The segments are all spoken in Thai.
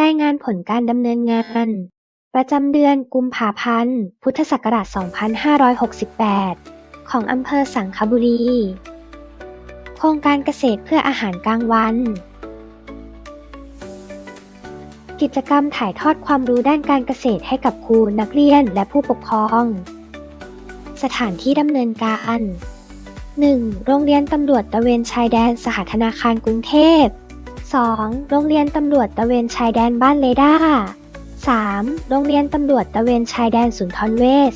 รายงานผลการดำเนินงาน ประจำเดือนกุมภาพันธ์ พุทธศักราช 2568 ของอำเภอสังขบุรี โครงการเกษตรเพื่ออาหารกลางวัน กิจกรรมถ่ายทอดความรู้ด้านการเกษตรให้กับครูนักเรียนและผู้ปกครอง สถานที่ดำเนินการ 1. โรงเรียนตำรวจตะเวนชายแดนสหธนาคารกรุงเทพ 2. โรงเรียนตำรวจตะเวนชายแดนบ้านเลด้า 3. โรงเรียนตำรวจตะเวนชายแดนสุนทรเวช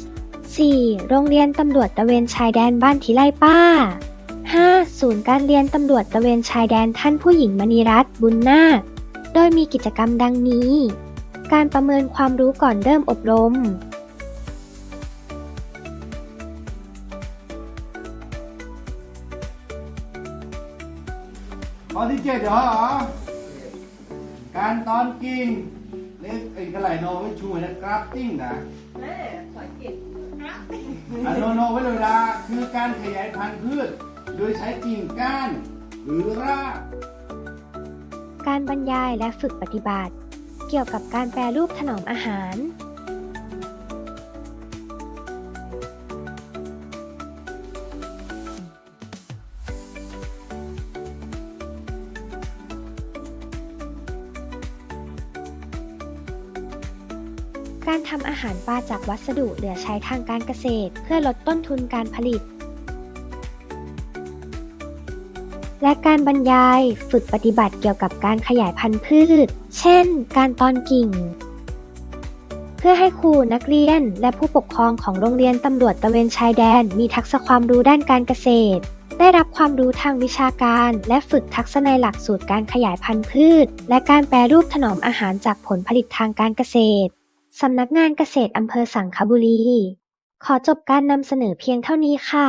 4. โรงเรียนตำรวจตะเวนชายแดนบ้านทิไลป้า 5. ศูนย์การเรียนตำรวจตะเวนชายแดนท่านผู้หญิงมณีรัตน์บุญนาค โดยมีกิจกรรมดังนี้ การประเมินความรู้ก่อนเริ่มอบรม ข้อที่เจ็ดเหรอ การตอนกิ่งเล็กไอ้กระไหลโนไว้ช่วยนะกราฟติ้งนะแม่สอยกิจอะโนโนไว้เวลาคือการขยายพันธุ์พืช โดยใช้กิ่งก้าน หรือราก การบรรยายและฝึกปฏิบัติ เกี่ยวกับการแปรรูปถนอมอาหาร การทำอาหารปลาจากวัสดุเหลือใช้ทางการเกษตร เพื่อลดต้นทุนการผลิต และการบรรยายฝึกปฏิบัติเกี่ยวกับการขยายพันธุ์พืช เช่น การตอนกิ่ง เพื่อให้ครูนักเรียนและผู้ปกครองของโรงเรียนตำรวจตะเวนชายแดน มีทักษะความรู้ด้านการเกษตร ได้รับความรู้ทางวิชาการ และฝึกทักษะในหลักสูตรการขยายพันธุ์พืช และการแปรรูปถนอมอาหารจากผลผลิตทางการเกษตร สำนักงานเกษตรอำเภอสังขบุรี ขอจบการนำเสนอเพียงเท่านี้ค่ะ